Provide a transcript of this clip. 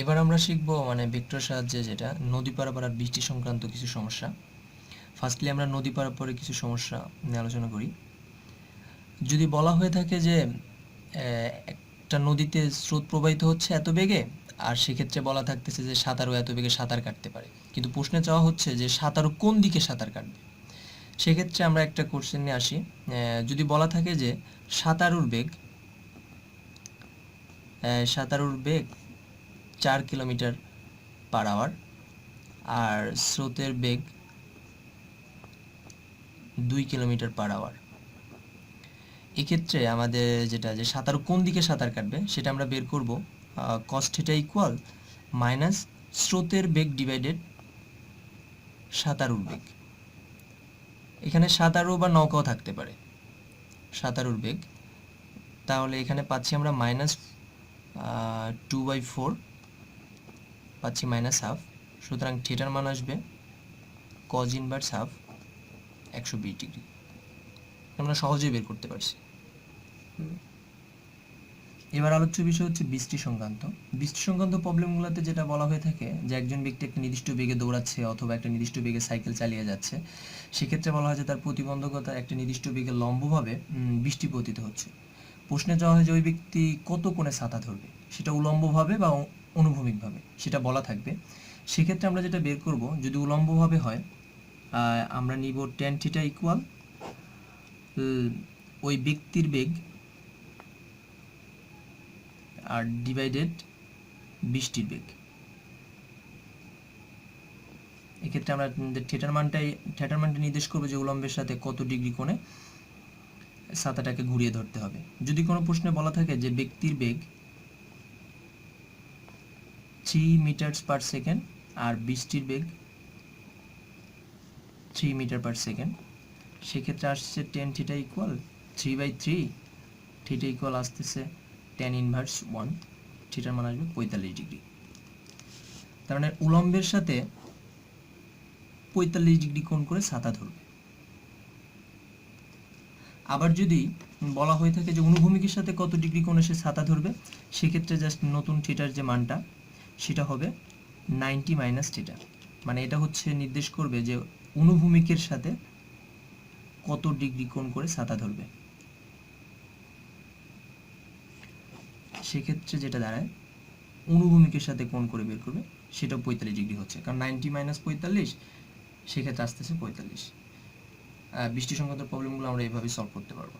এবার আমরা শিখব মানে ভেক্টর সাহায্যে যেটা, নদী পারাপার আর বৃষ্টি সংক্রান্ত কিছু সমস্যা। ফার্স্টলি আমরা নদী পারাপারে কিছু সমস্যা নিয়ে আলোচনা করি। যদি বলা হয়ে থাকে যে একটা নদীতে স্রোত প্রবাহিত হচ্ছে এত বেগে, আর সেক্ষেত্রে বলা থাকতেছে যে সাঁতারও এত বেগে সাঁতার কাটতে পারে। কিন্তু প্রশ্নে চাওয়া হচ্ছে যে সাঁতারও কোন দিকে সাঁতার কাটবে? সেক্ষেত্রে আমরা একটা কোশ্চেন নিয়ে আসি। যদি বলা থাকে যে সাঁতারুর বেগ সাঁতারুর বেগ চার কিলোমিটার পার আওয়ার আর স্রোতের বেগ দুই কিলোমিটার পার আওয়ার এক্ষেত্রে আমাদের যেটা যে সাঁতার কোন দিকে সাঁতার কাটবে সেটা আমরা বের করব কস্ট থিটা ইকুয়াল মাইনাস স্রোতের বেগ ডিভাইডেড সাঁতারুর বেগ। এখানে সাঁতারু বা নৌকাও থাকতে পারে, সাঁতারুর বেগ। তাহলে এখানে পাচ্ছি আমরা মাইনাস টু বাই ফোর পাচ্ছি মাইনাস হাফ সুতরাং থিটার মান আসবে কজ ইনভার্স হাফ একশো বিশ ডিগ্রি আমরা সহজেই বের করতে পারছি। এবার আলোচ্য বিষয় হচ্ছে বৃষ্টি সংক্রান্ত। বৃষ্টি সংক্রান্ত প্রবলেমগুলোতে যেটা বলা হয়ে থাকে যে একজন ব্যক্তি একটা নির্দিষ্ট বেগে দৌড়াচ্ছে অথবা একটা নির্দিষ্ট বেগে সাইকেল চালিয়ে যাচ্ছে, সেক্ষেত্রে বলা হয় যে তার প্রতিবন্ধকতা একটা নির্দিষ্ট বেগে লম্বভাবে বৃষ্টি পতিত হচ্ছে। প্রশ্নে চাওয়া হয় যে ওই ব্যক্তি কত কোণে ছাতা ধরবে? সেটা উলম্বভাবে বা অনুভূমিকভাবে, সেটা বলা থাকবে। সেক্ষেত্রে আমরা যেটা বের করব, যদি উলম্বভাবে হয় আমরা নিব টেন থিটা ইকুয়াল ওই ব্যক্তির বেগ আর ডিভাইডেড বৃষ্টির বেগ। এক্ষেত্রে আমরা থিটার মানটাই মানটা নির্দেশ করব যে উলম্বের সাথে কত ডিগ্রি কোণে ছাতাটাকে ঘুরিয়ে ধরতে হবে। যদি কোনো প্রশ্নে বলা থাকে যে ব্যক্তির বেগ থ্রি মিটারস পার সেকেন্ড আর বৃষ্টির বেগ থ্রি মিটার পার সেকেন্ড সেক্ষেত্রে আসছে tan theta equal three by three theta equal আসতেছে টেন ইনভার্স ওয়ান থিটার মান আসবে পঁয়তাল্লিশ ডিগ্রি তার মানে উলম্বের সাথে পঁয়তাল্লিশ ডিগ্রি কোণ করে ছাতা ধরবে। আবার যদি বলা হয়ে থাকে যে অনুভূমিকের সাথে কত ডিগ্রি কোণে সে ছাতা ধরবে, সেক্ষেত্রে জাস্ট নতুন থিটার যে মানটা সেটা হবে নাইনটি মাইনাস থিটা। মানে এটা হচ্ছে নির্দেশ করবে যে অনুভূমিকের সাথে কত ডিগ্রি কোণ করে ছাতা ধরবে। সেক্ষেত্রে যেটা দাঁড়ায়, অনুভূমিকের সাথে কোণ করে বের করবে সেটা পঁয়তাল্লিশ ডিগ্রি হচ্ছে। কারণ নাইনটি মাইনাস পঁয়তাল্লিশ, সেক্ষেত্রে আসতেছে পঁয়তাল্লিশ। বৃষ্টি সংক্রান্ত প্রবলেমগুলো আমরা এইভাবে সলভ করতে পারব।